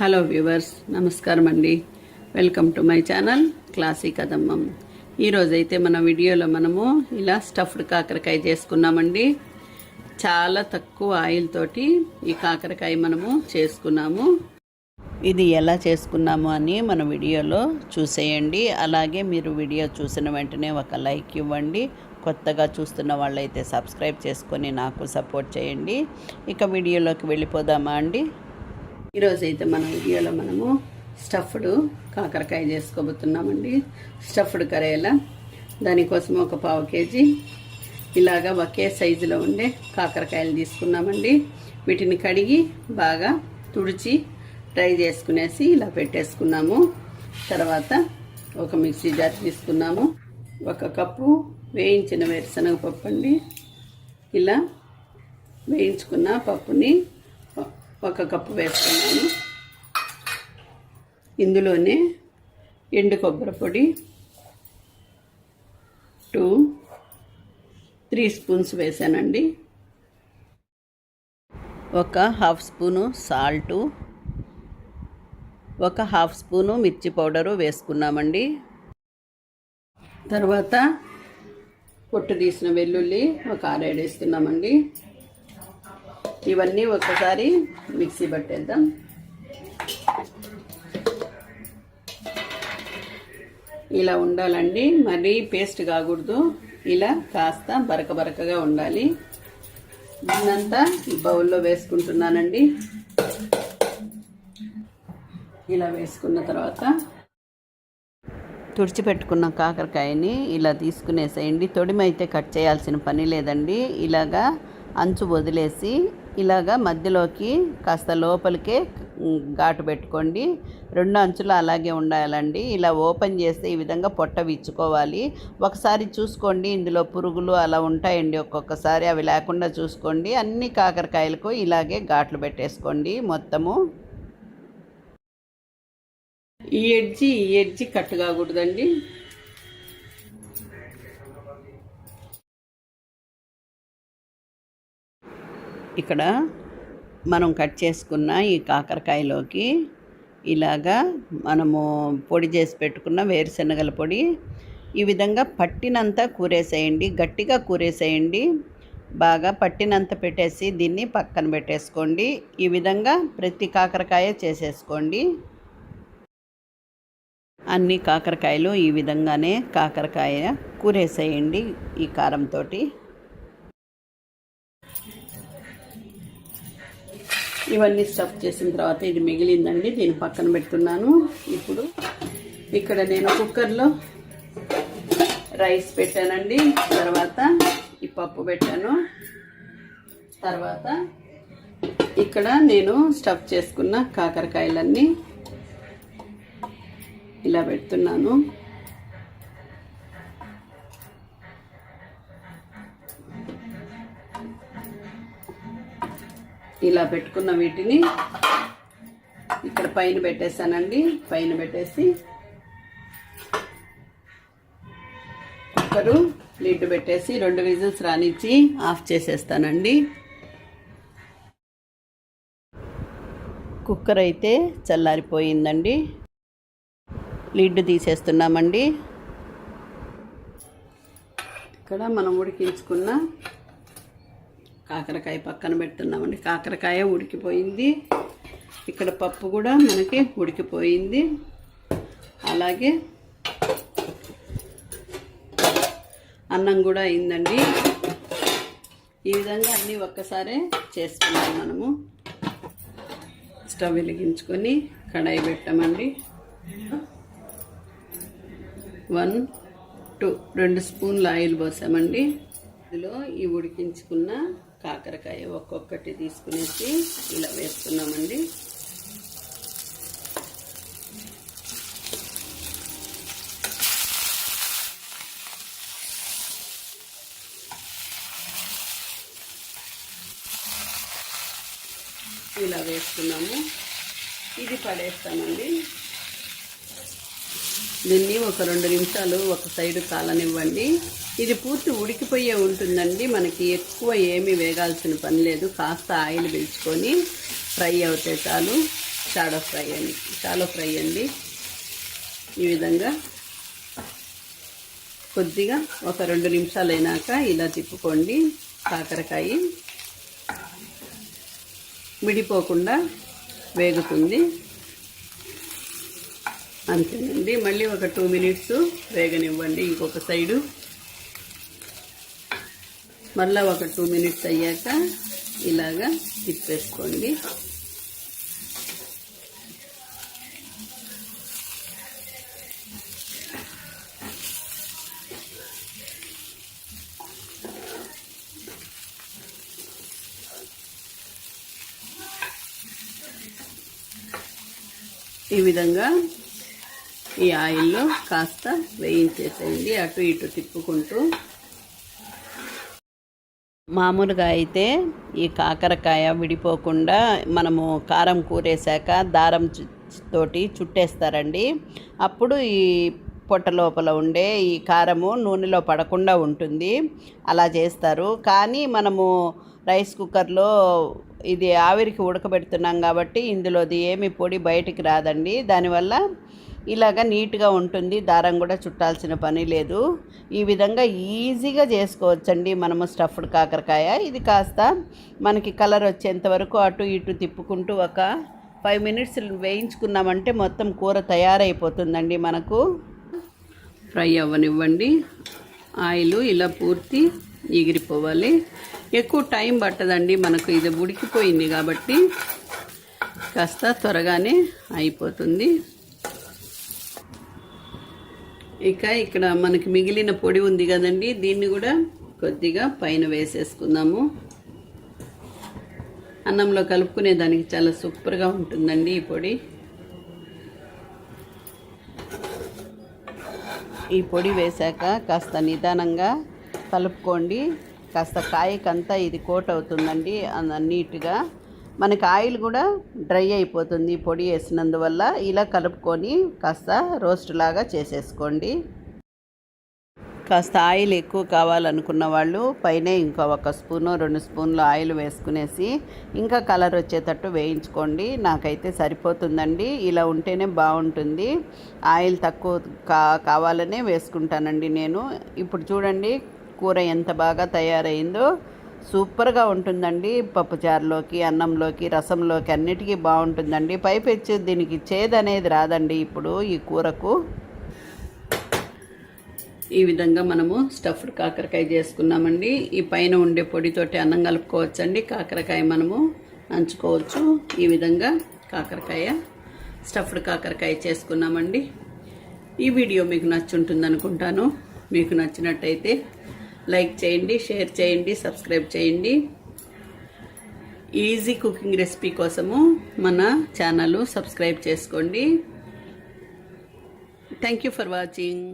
Hello viewers నమస్కారం అండి. Welcome to my channel classy కదమ్మం. ఈరోజైతే మన వీడియోలో మనము ఇలా స్టఫ్డ్ కాకరకాయ చేసుకున్నామండి. చాలా తక్కువ ఆయిల్ తోటి ఈ కాకరకాయ మనము చేసుకున్నాము. ఇది ఎలా చేసుకున్నాము అని మన వీడియోలో చూసేయండి. అలాగే మీరు వీడియో చూసిన వెంటనే ఒక లైక్ ఇవ్వండి. కొత్తగా చూస్తున్న వాళ్ళైతే సబ్స్క్రైబ్ చేసుకొని నాకు సపోర్ట్ చేయండి. ఇక వీడియోలోకి వెళ్ళిపోదామా అండి? ఈరోజు అయితే మన వీడియోలో మనము స్టఫ్డ్ కాకరకాయ చేసుకోబోతున్నామండి. స్టఫ్డ్ కరేలా. దానికోసం ఒక పావు కేజీ. ఇలాగా ఒకే సైజులో ఉండే కాకరకాయలు తీసుకున్నామండి. వీటిని కడిగి బాగా తుడిచి డ్రై చేసుకునేసి ఇలా పెట్టేసుకున్నాము. తర్వాత ఒక మిక్సీ జార్ తీసుకున్నాము. ఒక కప్పు వేయించిన వేరుశనగ పప్పు అండి ఇలా వేయించుకున్న పప్పుని ఒక కప్పు వేసుకున్నాను. ఇందులోనే ఎండు కొబ్బరి పొడి టూ త్రీ స్పూన్స్ వేసానండి. ఒక హాఫ్ స్పూను సాల్టు ఒక హాఫ్ స్పూను మిర్చి పౌడరు వేసుకున్నామండి. తర్వాత పొట్టు తీసిన వెల్లుల్లి ఒక ఆరేడు వేస్తున్నామండి ఇవన్నీ ఒక్కసారి మిక్సీ పట్టేద్దాం. ఇలా ఉండాలండి. మరీ పేస్ట్ కాకూడదు. ఇలా కాస్త బరక బరకగా ఉండాలి. దీన్నంతా బౌల్లో వేసుకుంటున్నానండి. ఇలా వేసుకున్న తర్వాత తుడిచిపెట్టుకున్న కాకరకాయని ఇలా తీసుకునేసేయండి. తొడిమైతే కట్ చేయాల్సిన పని లేదండి. ఇలాగా అంచు వదిలేసి ఇలాగా మధ్యలోకి కాస్త లోపలికే ఘాటు పెట్టుకోండి. రెండు అంచులు అలాగే ఉండాలండి. ఇలా ఓపెన్ చేస్తే ఈ విధంగా పొట్ట విచ్చుకోవాలి. ఒకసారి చూసుకోండి ఇందులో పురుగులు అలా ఉంటాయండి ఒక్కొక్కసారి. అవి లేకుండా చూసుకోండి. అన్ని కాకరకాయలకు ఇలాగే ఘాట్లు పెట్టేసుకోండి మొత్తము. ఈ ఎడ్జి ఈ ఎడ్జి కట్ కాకూడదండి. ఇక్కడ మనం కట్ చేసుకున్న ఈ కాకరకాయలోకి ఇలాగా మనము పొడి చేసి పెట్టుకున్న వేరుశనగల పొడి ఈ విధంగా పట్టినంత కూరేసేయండి గట్టిగా కూరేసేయండి. బాగా పట్టినంత పెట్టేసి దీన్ని పక్కన పెట్టేసుకోండి. ఈ విధంగా ప్రతి కాకరకాయ చేసేసుకోండి. అన్ని కాకరకాయలు ఈ విధంగానే కాకరకాయ కూరేసేయండి ఈ కారంతో ఇవన్నీ స్టఫ్ చేసిన తర్వాత ఇది మిగిలిందండి దీన్ని పక్కన పెడుతున్నాను. ఇప్పుడు ఇక్కడ నేను కుక్కర్లో రైస్ పెట్టానండి. తర్వాత ఈ పప్పు పెట్టాను. తర్వాత ఇక్కడ నేను స్టఫ్ చేసుకున్న కాకరకాయలన్నీ ఇలా పెడుతున్నాను. ఇలా పెట్టుకున్న వీటిని ఇక్కడ పైన పెట్టేశానండి. పైన పెట్టేసి కుక్కరు లిడ్ పెట్టేసి రెండు విజిల్స్ రానిచ్చి ఆఫ్ చేసేస్తానండి. కుక్కర్ అయితే చల్లారిపోయిందండి. లిడ్ తీసేస్తున్నామండి. ఇక్కడ మనం ఉడికించుకున్న కాకరకాయ పక్కన పెడుతున్నామండి. కాకరకాయ ఉడికిపోయింది. ఇక్కడ పప్పు కూడా మనకి ఉడికిపోయింది. అలాగే అన్నం కూడా అయిందండి. ఈ విధంగా అన్నీ ఒక్కసారే చేసుకున్నాం మనము. స్టవ్ వెలిగించుకొని కడాయి పెట్టామండి. వన్ టూ రెండు స్పూన్ల ఆయిల్ పోసామండి. ఇందులో ఈ ఉడికించుకున్న కాకరకాయ ఒక్కొక్కటి తీసుకునేసి ఇలా వేస్తున్నామండి. ఇలా వేసుకున్నాము ఇది పడేస్తామండి. దీన్ని ఒక రెండు నిమిషాలు ఒక సైడు కాలనివ్వండి. ఇది పూర్తి ఉడికిపోయే ఉంటుందండి. మనకి ఎక్కువ ఏమీ వేగాల్సిన పని లేదు. కాస్త ఆయిల్ పీల్చుకొని ఫ్రై అవుతే చాలు. షాడో ఫ్రై అండి. షాలో ఫ్రై అండి. ఈ విధంగా కొద్దిగా ఒక రెండు నిమిషాలు అయినాక ఇలా తిప్పుకోండి. కాకరకాయ విడిపోకుండా వేగుతుంది. అంతేనండి. మళ్ళీ ఒక టూ మినిట్స్ వేగనివ్వండి. ఇంకొక సైడు మళ్ళీ ఒక టూ మినిట్స్ అయ్యాక ఇలాగా తిప్పేసుకోండి. ఈ విధంగా ఈ ఆయిల్లో కాస్త వేయించేసేయండి. అటు ఇటు తిప్పుకుంటూ మామూలుగా అయితే ఈ కాకరకాయ విడిపోకుండా మనము కారం కూరేసాక దారం తోటి చుట్టేస్తారండి. అప్పుడు ఈ పొట్ట లోపల ఉండే ఈ కారము నూనెలో పడకుండా ఉంటుంది. అలా చేస్తారు. కానీ మనము రైస్ కుక్కర్లో ఇది ఆవిరికి ఉడకబెడుతున్నాం కాబట్టి ఇందులోది ఏమి పొడి బయటికి రాదండి. దానివల్ల ఇలాగ నీట్గా ఉంటుంది. దారం కూడా చుట్టాల్సిన పని లేదు. ఈ విధంగా ఈజీగా చేసుకోవచ్చండి మనము స్టఫ్డ్ కాకరకాయ. ఇది కాస్త మనకి కలర్ వచ్చేంత వరకు అటు ఇటు తిప్పుకుంటూ ఒక ఫైవ్ మినిట్స్ వేయించుకున్నామంటే మొత్తం కూర తయారైపోతుందండి మనకు. ఫ్రై అవ్వనివ్వండి. ఆయిల్ ఇలా పూర్తి ఎగిరిపోవాలి. ఎక్కువ టైం పట్టదండి మనకు ఇది ఉడికిపోయింది కాబట్టి. కాస్త త్వరగానే అయిపోతుంది. ఇక ఇక్కడ మనకి మిగిలిన పొడి ఉంది కదండి దీన్ని కూడా కొద్దిగా పైన వేసేసుకుందాము. అన్నంలో కలుపుకునే దానికి చాలా సూపర్గా ఉంటుందండి ఈ పొడి. ఈ పొడి వేశాక కాస్త నిదానంగా కలుపుకోండి. కాస్త కాయకంతా ఇది కోట్ అవుతుందండి నీట్గా. మనకి ఆయిల్ కూడా డ్రై అయిపోతుంది పొడి వేసినందువల్ల ఇలా కలుపుకొని కాస్త రోస్ట్ లాగా చేసేసుకోండి. కాస్త ఆయిల్ ఎక్కువ కావాలనుకున్న వాళ్ళు పైన ఇంకా ఒక స్పూను రెండు స్పూన్లు ఆయిల్ వేసుకునేసి ఇంకా కలర్ వచ్చేటట్టు వేయించుకోండి. నాకైతే సరిపోతుందండి. ఇలా ఉంటేనే బాగుంటుంది. ఆయిల్ తక్కువ కా కావాలనే వేసుకుంటానండి నేను. ఇప్పుడు చూడండి కూర ఎంత బాగా తయారైందో సూపర్గా ఉంటుందండి. పప్పుచారులోకి అన్నంలోకి రసంలోకి అన్నిటికీ బాగుంటుందండి. పైపెచ్చి దీనికి చేదనేది రాదండి ఇప్పుడు ఈ కూరకు. ఈ విధంగా మనము స్టఫ్డ్ కాకరకాయ చేసుకున్నామండి. ఈ పైన ఉండే పొడితోటి అన్నం కలుపుకోవచ్చండి. కాకరకాయ మనము నంచుకోవచ్చు. ఈ విధంగా కాకరకాయ స్టఫ్డ్ కాకరకాయ చేసుకున్నామండి. ఈ వీడియో మీకు నచ్చుంటుంది అనుకుంటాను మీకు నచ్చినట్టయితే లైక్ చేయండి షేర్ చేయండి సబ్స్క్రైబ్ చేయండి. ఈజీ కుకింగ్ రెసిపీ కోసము మన ఛానల్ సబ్స్క్రైబ్ చేసుకోండి. Thank you for watching